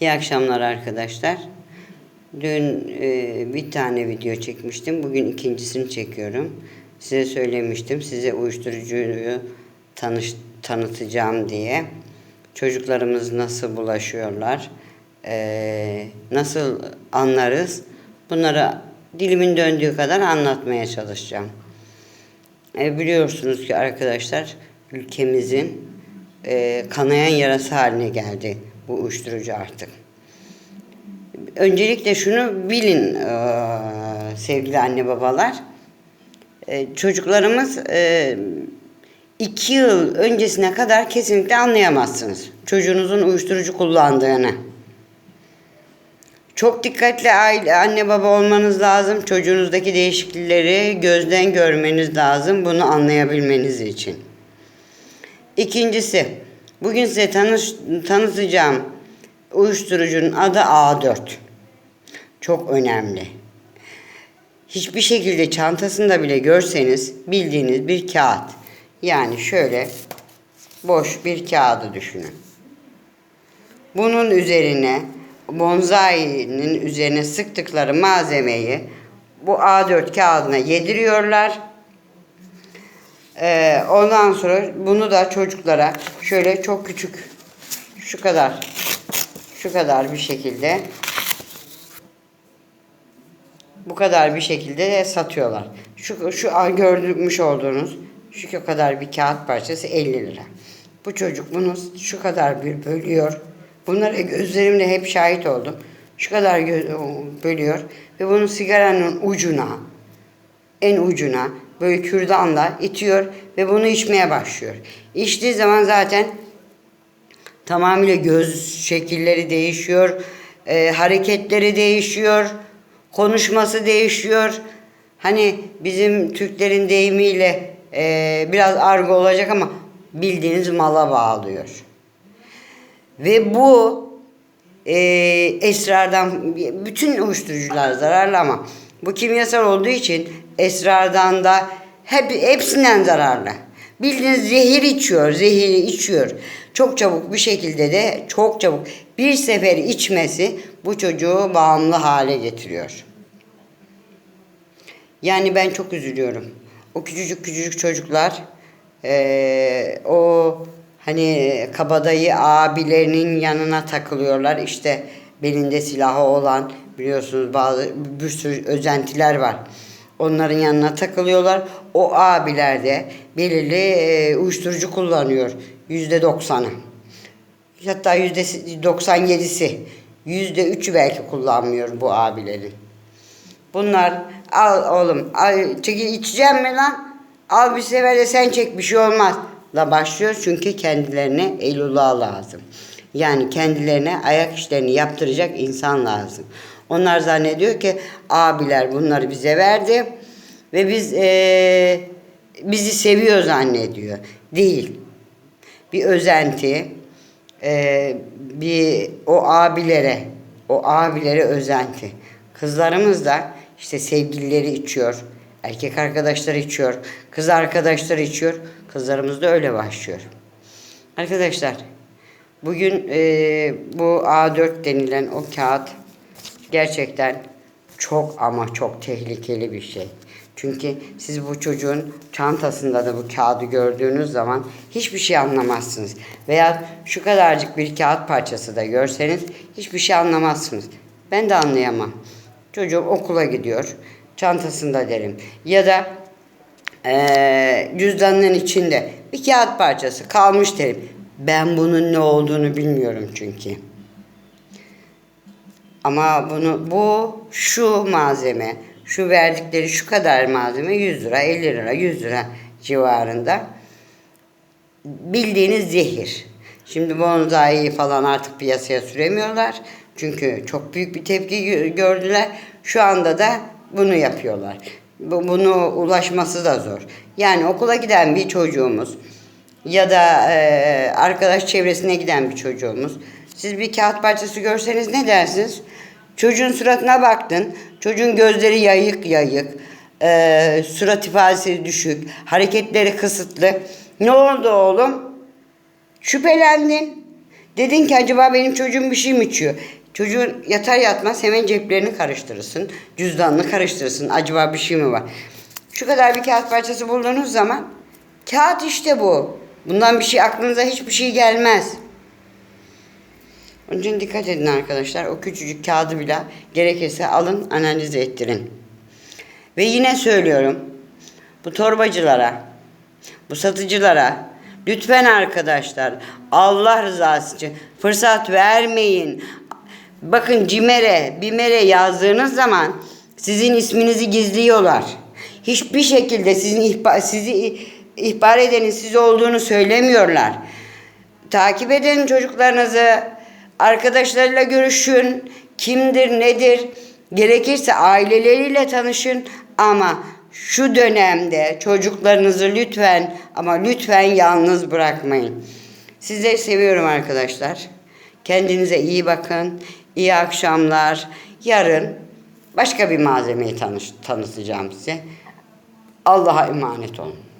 İyi akşamlar arkadaşlar. Dün e, bir tane video çekmiştim. Bugün ikincisini çekiyorum. Size söylemiştim. Size uyuşturucuyu tanış, tanıtacağım diye. Çocuklarımız nasıl bulaşıyorlar? e, nasıl anlarız? Bunları dilimin döndüğü kadar anlatmaya çalışacağım. E, biliyorsunuz ki arkadaşlar ülkemizin e, kanayan yarası haline geldi bu uyuşturucu artık. Öncelikle şunu bilin e, sevgili anne babalar. E, çocuklarımız e, iki yıl öncesine kadar kesinlikle anlayamazsınız. Çocuğunuzun uyuşturucu kullandığını. Çok dikkatli aile, anne baba olmanız lazım. Çocuğunuzdaki değişiklikleri gözden görmeniz lazım. Bunu anlayabilmeniz için. İkincisi, bugün size tanış, tanıtacağım uyuşturucunun adı A4. Çok önemli. Hiçbir şekilde çantasında bile görseniz bildiğiniz bir kağıt. Yani şöyle boş bir kağıdı düşünün. Bunun üzerine bonsainin üzerine sıktıkları malzemeyi bu A4 kağıdına yediriyorlar. Ee, ondan sonra bunu da çocuklara şöyle çok küçük şu kadar şu kadar bir şekilde bu kadar bir şekilde de satıyorlar. Şu şu görmüş olduğunuz şu kadar bir kağıt parçası 50 lira. Bu çocuk bunu şu kadar bir bölüyor. Bunlara gözlerimle hep şahit oldum. Şu kadar bölüyor ve bunu sigaranın ucuna en ucuna böyle kürdanla itiyor ve bunu içmeye başlıyor. İçtiği zaman zaten tamamıyla göz şekilleri değişiyor, e, hareketleri değişiyor, konuşması değişiyor. Hani bizim Türklerin deyimiyle e, biraz argo olacak ama bildiğiniz mala bağlıyor. Ve bu e, esrardan bütün uyuşturucular zararlı ama bu kimyasal olduğu için esrardan da hep hepsinden zararlı. Bildiğiniz zehir içiyor, zehiri içiyor. Çok çabuk bir şekilde de çok çabuk bir sefer içmesi bu çocuğu bağımlı hale getiriyor. Yani ben çok üzülüyorum. O küçücük küçücük çocuklar eee, o hani kabadayı abilerinin yanına takılıyorlar. İşte belinde silahı olan biliyorsunuz bazı bir sürü özentiler var. Onların yanına takılıyorlar. O abiler de belirli eee, uyuşturucu kullanıyor. Yüzde doksanı. Hatta yüzde 97'si. Yüzde üçü belki kullanmıyor bu abilerin. Bunlar al oğlum al, çeki içeceğim mi lan? Al bir sefer de sen çek bir şey olmaz. La başlıyor çünkü kendilerine Eylullah lazım. Yani kendilerine ayak işlerini yaptıracak insan lazım. Onlar zannediyor ki abiler bunları bize verdi ve biz eee, bizi seviyor zannediyor. Değil. Bir özenti, eee, bir o abilere, o abilere özenti. Kızlarımız da işte sevgilileri içiyor, erkek arkadaşları içiyor, kız arkadaşları içiyor. Kızlarımız da öyle başlıyor. Arkadaşlar, bugün eee, bu A4 denilen o kağıt gerçekten çok ama çok tehlikeli bir şey. Çünkü siz bu çocuğun çantasında da bu kağıdı gördüğünüz zaman hiçbir şey anlamazsınız. Veya şu kadarcık bir kağıt parçası da görseniz hiçbir şey anlamazsınız. Ben de anlayamam. Çocuğum okula gidiyor. Çantasında derim. Ya da eee cüzdanının içinde bir kağıt parçası kalmış derim. Ben bunun ne olduğunu bilmiyorum çünkü. Ama bunu bu şu malzeme, şu verdikleri şu kadar malzeme 100 lira, 50 lira, 100 lira civarında. Bildiğiniz zehir. Şimdi bonsai'yi falan artık piyasaya süremiyorlar. Çünkü çok büyük bir tepki gö- gördüler. Şu anda da bunu yapıyorlar. Bu, bunu ulaşması da zor. Yani okula giden bir çocuğumuz ya da e, arkadaş çevresine giden bir çocuğumuz. Siz bir kağıt parçası görseniz ne dersiniz? Çocuğun suratına baktın. Çocuğun gözleri yayık yayık. E, surat ifadesi düşük. Hareketleri kısıtlı. Ne oldu oğlum? Şüphelendin. Dedin ki acaba benim çocuğum bir şey mi içiyor? Çocuğun yatar yatmaz hemen ceplerini karıştırırsın. Cüzdanını karıştırırsın. Acaba bir şey mi var? Şu kadar bir kağıt parçası bulduğunuz zaman kağıt işte bu. Bundan bir şey aklınıza hiçbir şey gelmez. Onun için dikkat edin arkadaşlar. O küçücük kağıdı bile gerekirse alın analiz ettirin. Ve yine söylüyorum. Bu torbacılara, bu satıcılara lütfen arkadaşlar Allah rızası için fırsat vermeyin. Bakın CİMER'e, BİMER'e yazdığınız zaman sizin isminizi gizliyorlar. Hiçbir şekilde sizin ihbar, sizi ihbar edenin siz olduğunu söylemiyorlar. Takip edin çocuklarınızı. Arkadaşlarıyla görüşün. Kimdir, nedir? Gerekirse aileleriyle tanışın ama şu dönemde çocuklarınızı lütfen ama lütfen yalnız bırakmayın. Sizleri seviyorum arkadaşlar. Kendinize iyi bakın. İyi akşamlar. Yarın başka bir malzemeyi tanış, tanıtacağım size. Allah'a emanet olun.